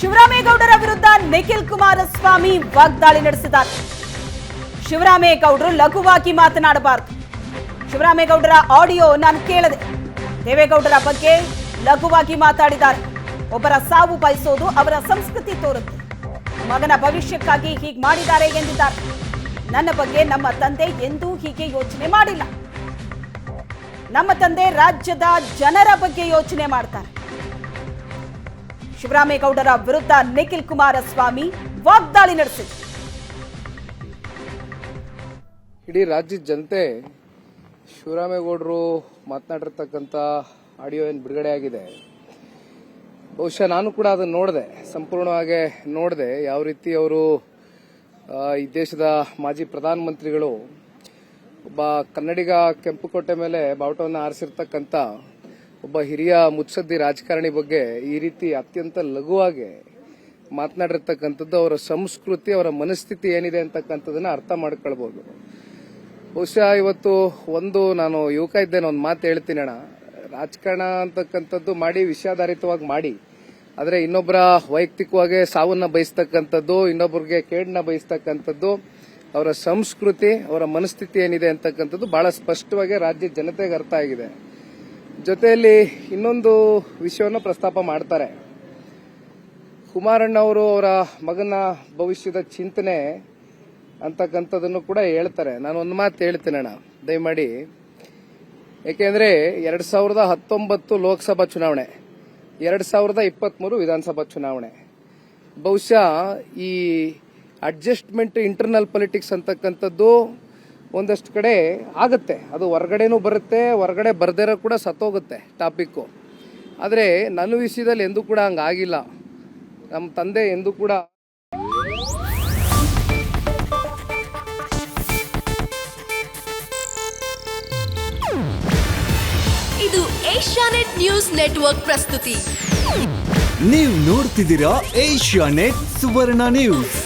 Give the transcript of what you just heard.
ಶಿವರಾಮೇಗೌಡರ ವಿರುದ್ಧ ನಿಖಿಲ್ ಕುಮಾರಸ್ವಾಮಿ ವಾಗ್ದಾಳಿ ನಡೆಸಿದ್ದಾರೆ. ಶಿವರಾಮೇಗೌಡರು ಲಘುವಾಗಿ ಮಾತನಾಡಬಾರದು. ಶಿವರಾಮೇಗೌಡರ ಆಡಿಯೋ ನಾನು ಕೇಳದೆ ದೇವೇಗೌಡರ ಬಗ್ಗೆ ಲಘುವಾಗಿ ಮಾತಾಡಿದ್ದಾರೆ. ಒಬ್ಬರ ಸಾವು ಬಯಸೋದು ಅವರ ಸಂಸ್ಕೃತಿ ತೋರುತ್ತೆ. ಮಗನ ಭವಿಷ್ಯಕ್ಕಾಗಿ ಹೀಗೆ ಮಾಡಿದ್ದಾರೆ ಎಂದಿದ್ದಾರೆ. ನನ್ನ ಬಗ್ಗೆ ನಮ್ಮ ತಂದೆ ಎಂದೂ ಹೀಗೆ ಯೋಚನೆ ಮಾಡಿಲ್ಲ. ನಮ್ಮ ತಂದೆ ರಾಜ್ಯದ ಜನರ ಬಗ್ಗೆ ಯೋಚನೆ ಮಾಡ್ತಾರೆ. ಶಿವರಾಮೇಗೌಡರ ವಿರುದ್ಧ ನಿಖಿಲ್ ಕುಮಾರಸ್ವಾಮಿ ವಾಗ್ದಾಳಿ ನಡೆಸಿದರು ಇಡೀ ರಾಜ್ಯದ ಜನತೆ ಶಿವರಾಮೇಗೌಡರು ಮಾತನಾಡಿರ್ತಕ್ಕಂಥ ಆಡಿಯೋ ಏನು ಬಿಡುಗಡೆ ಆಗಿದೆ? ಬಹುಶಃ ನಾನು ಕೂಡ ಅದನ್ನು ನೋಡಿದೆ, ಸಂಪೂರ್ಣವಾಗಿ ನೋಡಿದೆ. ಯಾವ ರೀತಿ ಅವರು ಈ ದೇಶದ ಮಾಜಿ ಪ್ರಧಾನಮಂತ್ರಿಗಳು ಒಬ್ಬ ಕನ್ನಡಿಗ ಕೆಂಪುಕೋಟೆ ಮೇಲೆ ಬಾವುಟವನ್ನು ಆರಿಸಿರ್ತಕ್ಕಂಥ ಒಬ್ಬ ಹಿರಿಯ ಮುತ್ಸದ್ದಿ ರಾಜಕಾರಣಿ ಬಗ್ಗೆ ಈ ರೀತಿ ಅತ್ಯಂತ ಲಘುವಾಗಿ ಮಾತನಾಡಿರ್ತಕ್ಕಂಥದ್ದು, ಅವರ ಸಂಸ್ಕೃತಿ, ಅವರ ಮನಸ್ಥಿತಿ ಏನಿದೆ ಅಂತಕ್ಕಂಥದ್ದನ್ನ ಅರ್ಥ ಮಾಡ್ಕೊಳ್ಬಹುದು ಬಹುಶಃ ಇವತ್ತು ಒಂದು ನಾನು ಯುವಕ ಇದ್ದೇನೆ, ಒಂದು ಮಾತು ಹೇಳ್ತೀನಿ ಅಣ್ಣ. ರಾಜಕಾರಣ ಅಂತಕ್ಕಂಥದ್ದು ಮಾಡಿ, ವಿಷಯಾಧಾರಿತವಾಗಿ ಮಾಡಿ. ಆದರೆ ಇನ್ನೊಬ್ಬರ ವೈಯಕ್ತಿಕವಾಗಿ ಸಾವನ್ನ ಬಯಸ್ತಕ್ಕಂಥದ್ದು ಇನ್ನೊಬ್ಬರಿಗೆ ಕೇಡನ್ನ ಬಯಸ್ತಕ್ಕಂಥದ್ದು, ಅವರ ಸಂಸ್ಕೃತಿ, ಅವರ ಮನಸ್ಥಿತಿ ಏನಿದೆ ಅಂತಕ್ಕಂಥದ್ದು ಬಹಳ ಸ್ಪಷ್ಟವಾಗಿ ರಾಜ್ಯ ಜನತೆಗೆ ಅರ್ಥ ಆಗಿದೆ. ಜೊತೆಯಲ್ಲಿ ಇನ್ನೊಂದು ವಿಷಯವನ್ನು ಪ್ರಸ್ತಾಪ ಮಾಡ್ತಾರೆ. ಕುಮಾರಣ್ಣ ಅವರು ಅವರ ಮಗನ ಭವಿಷ್ಯದ ಚಿಂತನೆ ಅಂತಕ್ಕಂಥದ್ದನ್ನು ಕೂಡ ಹೇಳ್ತಾರೆ. ನಾನು ಒಂದು ಮಾತು ಹೇಳ್ತೀನಿ ಅಣ್ಣ, ದಯಮಾಡಿ. ಯಾಕೆಂದ್ರೆ ಎರಡ್ ಸಾವಿರದ ಹತ್ತೊಂಬತ್ತು ಲೋಕಸಭಾ ಚುನಾವಣೆ, ಎರಡ್ ಸಾವಿರದ ಇಪ್ಪತ್ಮೂರು ವಿಧಾನಸಭಾ ಚುನಾವಣೆ. ಬಹುಶಃ ಈ ಅಡ್ಜಸ್ಟ್ಮೆಂಟ್ ಇಂಟರ್ನಲ್ ಪೊಲಿಟಿಕ್ಸ್ ಅಂತಕ್ಕಂಥದ್ದು ಒಂದಷ್ಟು ಕಡೆ ಆಗುತ್ತೆ. ಅದು ಹೊರಗಡೆನೂ ಬರುತ್ತೆ ಹೊರಗಡೆ ಬರ್ದಿರೋ ಕೂಡ ಸತ್ತೋಗುತ್ತೆ ಟಾಪಿಕ್ಕು. ಆದರೆ ನನ್ನ ವಿಷಯದಲ್ಲಿ ಎಂದೂ ಕೂಡ ಹಂಗಾಗಿಲ್ಲ ನಮ್ಮ ತಂದೆ ಎಂದೂ ಕೂಡ ಇದು ಏಷ್ಯಾನೆಟ್ ನ್ಯೂಸ್ ನೆಟ್ವರ್ಕ್ ಪ್ರಸ್ತುತಿ. ನೀವು ನೋಡ್ತಿದ್ದೀರಾ ಏಷ್ಯಾ ನೆಟ್ ಸುವರ್ಣ ನ್ಯೂಸ್.